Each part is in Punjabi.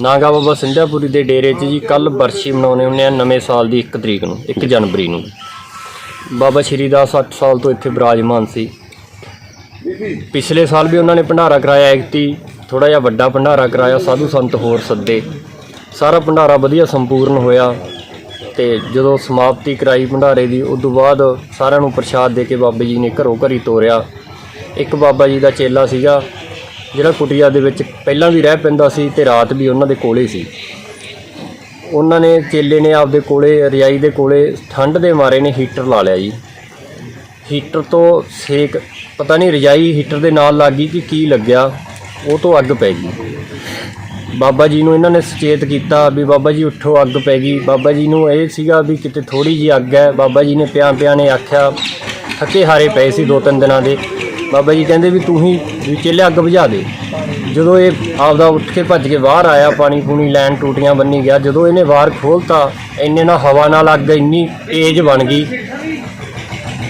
ਨਾਗਾ ਬਾਬਾ ਸਿੰਧਿਆਪੁਰੀ ਦੇ ਡੇਰੇ 'ਚ ਜੀ ਕੱਲ ਬਰਸ਼ੀ ਮਨਾਉਣੇ ਹੁੰਦੇ ਆ ਨਵੇਂ ਸਾਲ ਦੀ 1 ਤਰੀਕ ਨੂੰ 1 ਜਨਵਰੀ ਨੂੰ। ਬਾਬਾ ਸ਼੍ਰੀ ਦਾਸ 8 ਸਾਲ ਤੋਂ ਇੱਥੇ ਬਿਰਾਜਮਾਨ ਸੀ। ਪਿਛਲੇ ਸਾਲ ਵੀ ਉਹਨਾਂ ਨੇ ਭੰਡਾਰਾ ਕਰਾਇਆ ਐਕਤੀ ਥੋੜਾ ਜਿਹਾ ਵੱਡਾ ਭੰਡਾਰਾ ਕਰਾਇਆ, ਸਾਧੂ ਸੰਤ ਹੋਰ ਸੱਦੇ। ਸਾਰਾ ਭੰਡਾਰਾ ਵਧੀਆ ਸੰਪੂਰਨ ਹੋਇਆ ਤੇ ਜਦੋਂ ਸਮਾਪਤੀ ਕਰਾਈ ਭੰਡਾਰੇ ਦੀ ਉਸ ਤੋਂ ਬਾਅਦ ਸਾਰਿਆਂ ਨੂੰ ਪ੍ਰਸ਼ਾਦ ਦੇ ਕੇ ਬਾਬੇ ਜੀ ਨੇ ਘਰੋਂ ਘਰੀ ਤੋਰਿਆ। ਇੱਕ ਬਾਬਾ ਜੀ ਦਾ ਚੇਲਾ ਸੀਗਾ ਜਿਹੜਾ ਕੁਟਿਆ ਦੇ ਵਿੱਚ ਪਹਿਲਾਂ ਵੀ ਰਹਿ ਪੈਂਦਾ ਸੀ ਤੇ ਰਾਤ ਵੀ ਉਹਨਾਂ ਦੇ ਕੋਲੇ ਸੀ। ਉਹਨਾਂ ਨੇ ਚੇਲੇ ਨੇ ਆਪਦੇ ਕੋਲੇ, ਰਜਾਈ ਦੇ ਕੋਲੇ ਠੰਡ ਦੇ ਮਾਰੇ ਨੇ ਹੀਟਰ ਲਾ ਲਿਆ ਜੀ। ਹੀਟਰ ਤੋਂ ਸੇਕ, ਪਤਾ ਨਹੀਂ ਰਜਾਈ ਹੀਟਰ ਦੇ ਨਾਲ ਲੱਗ ਗਈ ਕਿ ਕੀ ਲੱਗਿਆ, ਉਹ ਤੋਂ ਅੱਗ ਪੈ ਗਈ। ਬਾਬਾ ਜੀ ਨੂੰ ਇਹਨਾਂ ਨੇ ਸੁਚੇਤ ਕੀਤਾ ਵੀ ਬਾਬਾ ਜੀ ਉੱਠੋ, ਅੱਗ ਪੈ ਗਈ। ਬਾਬਾ ਜੀ ਨੂੰ ਇਹ ਸੀਗਾ ਵੀ ਕਿਤੇ ਥੋੜੀ ਜੀ ਅੱਗ ਹੈ। ਬਾਬਾ ਜੀ ਨੇ ਪਿਆਂ ਪਿਆਂ ਨੇ ਆਖਿਆ, ਥੱਕੇ ਹਾਰੇ ਪਏ ਸੀ ਦੋ ਤਿੰਨ ਦਿਨਾਂ ਦੇ। ਬਾਬਾ ਜੀ ਕਹਿੰਦੇ ਵੀ ਤੂੰ ਹੀ ਵੀ ਚੇਲੇ ਅੱਗ ਬੁਝਾ ਦੇ। ਜਦੋਂ ਇਹ ਆਪਦਾ ਉੱਠ ਕੇ ਭੱਜ ਕੇ ਬਾਹਰ ਆਇਆ ਪਾਣੀ ਪੂਣੀ ਲੈਣ ਟੂਟੀਆਂ ਬੰਨੀ ਗਿਆ ਜਦੋਂ ਇਹਨੇ ਬਾਹਰ ਖੋਲਤਾ ਇੰਨੇ ਨਾਲ ਹਵਾ ਨਾਲ ਅੱਗ ਇੰਨੀ ਤੇਜ਼ ਬਣ ਗਈ।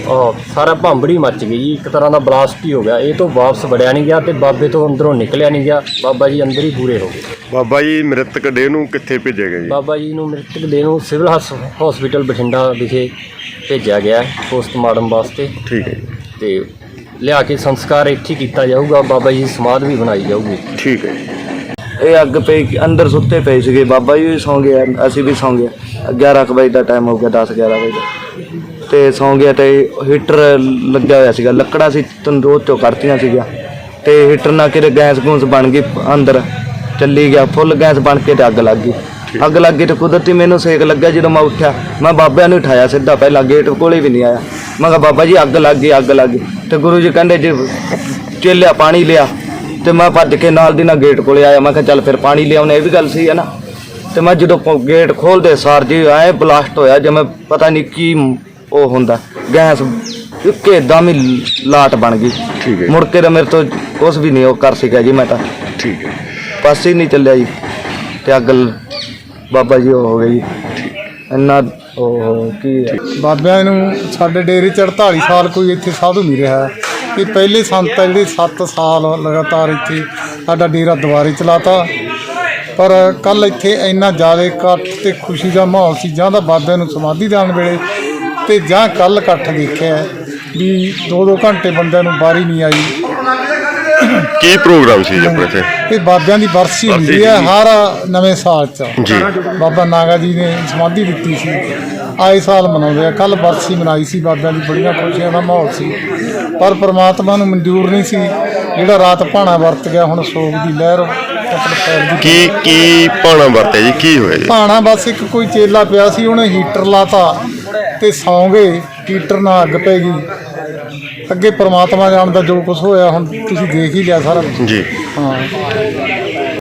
ਉਹ ਸਾਰਾ ਭਾਂਬੜੀ ਮੱਚ ਗਈ ਜੀ ਇੱਕ ਤਰ੍ਹਾਂ ਦਾ ਬਲਾਸਟ ਹੀ ਹੋ ਗਿਆ। ਇਹ ਤੋਂ ਵਾਪਸ ਵੜਿਆ ਨਹੀਂ ਗਿਆ ਤੇ ਬਾਬੇ ਤੋਂ ਅੰਦਰੋਂ ਨਿਕਲਿਆ ਨਹੀਂ ਗਿਆ। ਬਾਬਾ ਜੀ ਅੰਦਰ ਹੀ ਪੂਰੇ ਹੋ ਗਏ। ਬਾਬਾ ਜੀ ਮ੍ਰਿਤਕ ਡੇ ਨੂੰ ਕਿੱਥੇ ਭੇਜਿਆ ਗਿਆ ਜੀ? ਬਾਬਾ ਜੀ ਨੂੰ ਮ੍ਰਿਤਕ ਦੇਹ ਨੂੰ ਸਿਵਲ ਹਸਪੀਟਲ ਬਠਿੰਡਾ ਵਿਖੇ ਭੇਜਿਆ ਗਿਆ ਪੋਸਟਮਾਰਟਮ ਵਾਸਤੇ। ਠੀਕ ਹੈ ਜੀ। ਤੇ ਲਿਆ ਕੇ ਸੰਸਕਾਰ ਇੱਥੇ ਹੀ ਕੀਤਾ ਜਾਊਗਾ ਬਾਬਾ ਜੀ ਦੀ ਸਮਾਧ ਵੀ ਬਣਾਈ ਜਾਊਗੀ। ਠੀਕ ਹੈ ਜੀ। ਇਹ ਅੱਗ ਪਈ ਅੰਦਰ ਸੁੱਤੇ ਪਏ ਸੀਗੇ ਬਾਬਾ ਜੀ ਵੀ ਸੌਂ ਗਏ ਅਸੀਂ ਵੀ ਸੌਂ ਗਏ। 11 ਕੁ ਵਜੇ ਦਾ ਟਾਈਮ ਹੋ ਗਿਆ 10 11 ਵਜੇ ਦਾ। ਤੇ ਸੌਂ ਗਿਆ ਤੇ ਹੀਟਰ ਲੱਗਿਆ ਹੋਇਆ ਸੀਗਾ ਲੱਕੜਾਂ ਸੀ ਤੰਦੂਰ ਚੋਂ ਕੱਢਤੀਆਂ ਸੀਗੀਆਂ। ਤੇ ਹੀਟਰ ਨਾਲ ਕਿਤੇ ਗੈਸ ਗੂੰਸ ਬਣ ਗਈ ਅੰਦਰ ਚੱਲੀ ਗਿਆ ਫੁੱਲ ਗੈਸ ਬਣ ਕੇ ਤੇ ਅੱਗ ਲੱਗ ਗਈ। ਅੱਗ ਲੱਗ ਗਈ ਤੇ ਕੁਦਰਤੀ ਮੈਨੂੰ ਸੇਕ ਲੱਗਾ ਜਦੋਂ ਮੈਂ ਉੱਠਿਆ। ਮੈਂ ਬਾਬਿਆਂ ਨੂੰ ਉਠਾਇਆ ਸਿੱਧਾ ਪਹਿਲਾਂ ਗੇਟ ਕੋਲੇ ਵੀ ਨਹੀਂ ਆਇਆ। ਮੈਂ ਕਿਹਾ ਬਾਬਾ ਜੀ ਅੱਗ ਲੱਗ ਗਈ ਅੱਗ ਲੱਗ ਗਈ। ਤੇ ਗੁਰੂ ਜੀ ਕਹਿੰਦੇ ਜੀ ਚੇਲਿਆ ਪਾਣੀ ਲਿਆ ਤੇ ਮੈਂ ਭੱਜ ਕੇ ਨਾਲ ਦੀ ਨਾਲ ਗੇਟ ਕੋਲੇ ਆਇਆ। ਮੈਂ ਕਿਹਾ ਚੱਲ ਫਿਰ ਪਾਣੀ ਲਿਆਉਣੇ ਇਹ ਵੀ ਗੱਲ ਸਹੀ ਹੈ ਨਾ। ਤੇ ਮੈਂ ਜਦੋਂ ਗੇਟ ਖੋਲਦੇ ਸਾਰ ਜੀ ਐ ਬਲਾਸਟ ਹੋਇਆ ਜਿਵੇਂ ਪਤਾ ਨਹੀਂ ਕੀ ਉਹ ਹੁੰਦਾ ਗੈਸ ਇੱਕੇ ਦਮ ਹੀ ਲਾਟ ਬਣ ਗਈ। ਠੀਕ ਹੈ। ਮੁੜ ਕੇ ਤਾਂ ਮੇਰੇ ਤੋਂ ਕੁਝ ਵੀ ਨਹੀਂ ਉਹ ਕਰ ਸਕਿਆ ਜੀ ਮੈਂ ਤਾਂ। ਠੀਕ ਹੈ ਪਾਸੇ ਹੀ ਨਹੀਂ ਚੱਲਿਆ ਜੀ ਤੇ ਅੱਗ ਬਾਬਾ ਜੀ ਉਹ ਹੋ ਗਈ ਇੰਨਾ ਉਹ ਕੀ ਹੈ ਬਾਬਿਆਂ ਨੂੰ ਸਾਡੇ ਡੇਰੇ ਚ 48 ਸਾਲ ਕੋਈ ਇੱਥੇ ਸਾਧੂ ਨਹੀਂ ਰਿਹਾ। ਇਹ ਪਹਿਲੇ ਸੰਤ ਆ ਜਿਹੜੇ 7 ਸਾਲ ਲਗਾਤਾਰ ਇੱਥੇ ਸਾਡਾ ਡੇਰਾ ਦੁਬਾਰੇ ਚਲਾਤਾ ਪਰ ਕੱਲ ਇੱਥੇ ਇੰਨਾ ਜ਼ਿਆਦਾ ਇਕੱਠ ਤੇ ਖੁਸ਼ੀ ਦਾ ਮਾਹੌਲ ਸੀ, ਜਾਂ ਤਾਂ ਬਾਬਿਆਂ ਨੂੰ ਸਮਾਧੀ ਦਾਨ ਵੇਲੇ ਤੇ ਜਾਂ ਕੱਲ ਇਕੱਠ ਦੇਖਿਆ ਵੀ ਦੋ ਦੋ ਘੰਟੇ ਬੰਦਿਆਂ ਨੂੰ ਬਾਰੀ ਨਹੀਂ ਆਈ। ਕੀ ਪ੍ਰੋਗਰਾਮ ਸੀ ਜੀ ਆਪਣੇ ਇੱਥੇ? ਇਹ ਬਾਬਿਆਂ ਦੀ ਬਰਸੀ ਹੁੰਦੀ ਹੈ ਹਰ ਨਵੇਂ ਸਾਲ 'ਚ। ਜੀ। ਬਾਬਾ ਨਾਗਾ ਜੀ ਨੇ ਸਮਾਧੀ ਦਿੱਤੀ ਸੀ। ਆਏ ਸਾਲ ਮਨਾਉਂਦੇ ਆ। ਕੱਲ ਬਰਸੀ ਮਨਾਈ ਸੀ ਬਾਬਿਆਂ ਦੀ ਬੜੀਆਂ ਖੁਸ਼ੀਆਂ ਦਾ ਮਾਹੌਲ ਸੀ। ਪਰ ਪ੍ਰਮਾਤਮਾ ਨੂੰ ਮਨਜ਼ੂਰ ਨਹੀਂ ਸੀ। ਜਿਹੜਾ ਰਾਤ ਭਾਣਾ ਵਰਤ ਗਿਆ ਹੁਣ ਸੋਗ ਦੀ ਲਹਿਰ ਕੀ ਕੀ ਪਾਣਾ ਵਰਤਿਆ ਜੀ? ਕੀ ਹੋਇਆ ਜੀ? ਭਾਣਾ ਬਸ ਇੱਕ ਕੋਈ ਚੇਲਾ ਪਿਆ ਸੀ ਉਹਨੇ ਹੀਟਰ ਲਾਤਾ ਤੇ ਸੌਂ ਗਏ। ਹੀਟਰ ਨਾਲ ਅੱਗ ਪੈ ਗਈ। ਅੱਗੇ ਪ੍ਰਮਾਤਮਾ ਜਾਣਦਾ ਜੋ ਕੁਝ ਹੋਇਆ ਹੁਣ ਤੁਸੀਂ ਦੇਖ ਹੀ ਲਿਆ ਸਾਰਾ ਜੀ। ਹਾਂ।